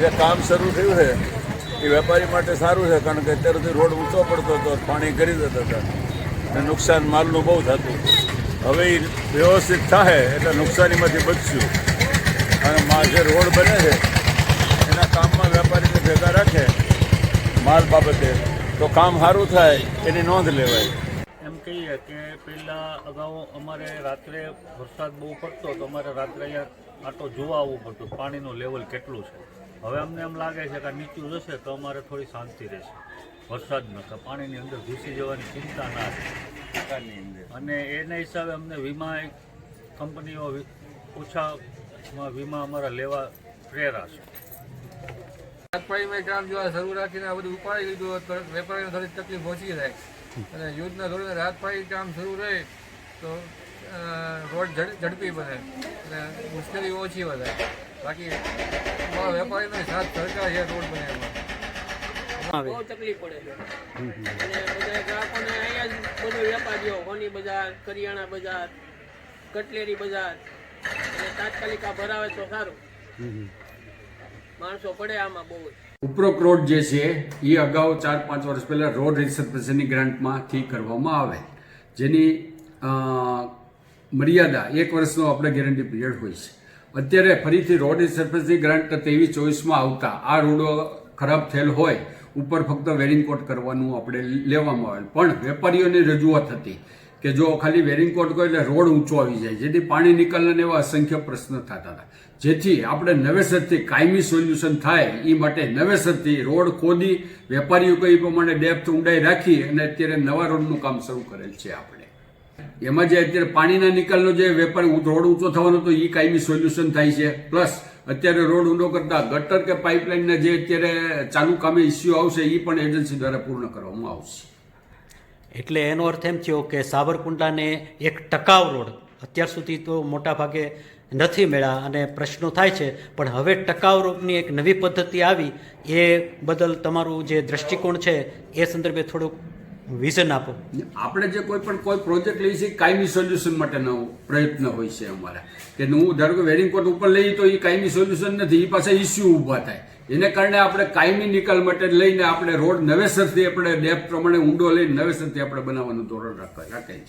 જે કામ શરૂ થયું છે, એ વેપારી માટે સારું છે, કારણ કે અત્યારથી રોડ ઊંચો પડતો હતો, પાણી કરી દેતા હતા. અને નુકસાન માલનું બહુ થતું. હવે એ વ્યવસ્થિત થાય એટલે નુકસાનીમાંથી બચશું. અને મા જે રોડ બને છે, એના કામમાં વેપારીને ભેગા રાખે, માલ બાબતે. તો કામ સારું થાય, એની નોંધ લેવાય. એમ કહીએ કે પહેલાં અગાઉ અમારે રાત્રે વરસાદ બહુ પડતો તો અમારે રાત્રે અહીંયા આટો જોવા આવવું પડતું પાણીનું લેવલ કેટલું છે? હવે અમને એમ લાગે છે કે આ નીચું જશે તો અમારે થોડી શાંતિ રહેશે. વરસાદ નતા પાણીની અંદર ઘૂસી જવાની ચિંતા ના રહે અને એના હિસાબે અમને વીમા કંપનીઓ ઓછામાં વીમા અમારા લેવા પ્રેરાશે. શાકભાજીમાં કામ જોવા શરૂ રાખીને આ બધું ઉપાડી લીધું તો વેપારીને થોડી તકલીફ ઓછી થાય. અને યુદ્ધના ધોરણે રાતપાઈ કામ શરૂ રહે તો રોડ ઝડ- ઝડપી બને. અને મુશ્કેલી ઓછી વધારે બાકી વેપારીનો સાથ સરકાર છે રોડ બને એમાં બહુ તકલીફ પડે છે. અને બધા ગ્રાહકોને અહીંયા જ બધો વેપારીઓ હોની બજાર કરિયાણા બજાર કટલેરી બજાર અને તાત્કાલિક આ ભરાવે તો સારું. માણસો પડે આમાં બહુ. ઉપરોક્ત રોડ જે છે એ અગાઉ ચાર પાંચ વર્ષ પહેલાં રોડ રિસર્ફેસનની ગ્રાન્ટમાંથી કરવામાં આવે. જેની મર્યાદા, એક વર્ષનો આપણે ગેરંટી પીરિયડ હોય છે. અત્યારે ફરીથી રોડ સરફેસની ગ્રાન્ટ ત્રેવીસ ચોવીસમાં આવતા. આ રોડો ખરાબ થયેલ હોય, ઉપર ફક્ત વેરિંગ કોટ કરવાનું આપણે લેવામાં આવેલ. પણ વેપારીઓની રજૂઆત હતી કે જો ખાલી વેરિંગ કોટ કરો એટલે રોડ ઊંચો આવી જાય. જેથી પાણી નીકળવાના એવા અસંખ્ય પ્રશ્ન થતા હતા. જેથી આપણે નવેસરથી કાયમી સોલ્યુશન થાય એ માટે નવેસરથી રોડ ખોદી, વેપારીઓ એ પ્રમાણે ડેપ્થ ઊંડાઈ રાખી અને અત્યારે નવા રોડનું કામ શરૂ કરેલ છે આપણે. એમાં જે અત્યારે પાણીના નિકાલનો જે વેપાર રોડ ઊંચો થવાનો તો એ કાયમી સોલ્યુશન થાય છે. પ્લસ અત્યારે રોડ ઊંડો કરતા ગટર કે પાઇપલાઇનના જે અત્યારે ચાલુ કામે ઇસ્યુ આવશે એ પણ એજન્સી દ્વારા પૂર્ણ કરવામાં આવશે. એટલે એનો અર્થ એમ થયો કે સાબરકુંડલાને એક ટકાઉ રોડ અત્યાર સુધી તો મોટા ભાગે નથી મળ્યા અને પ્રશ્નો થાય છે, પણ હવે ટકાઉ રોડની એક નવી પદ્ધતિ આવી, એ બદલ તમારું જે દ્રષ્ટિકોણ છે, એ સંદર્ભે થોડુંક વિઝન આપો. આપણે જે કોઈ પણ કોઈ પ્રોજેક્ટ લઈએ છીએ, કાયમી સોલ્યુશન માટેનો પ્રયત્ન હોય છે અમારા. કે હું ધારો કે વેરિંગ કોટ ઉપર લઈએ તો એ કાયમી સોલ્યુશન નથી, એ પાસે ઇસ્યુ ઊભા થાય. એને કારણે આપણે કાયમી નિકાલ માટે લઈને આપણે રોડ નવેસરથી આપણે ડેપ પ્રમાણે ઊંડો લઈને નવેસરથી આપણે બનાવવાનું ધોરણ રાખ- રાખીએ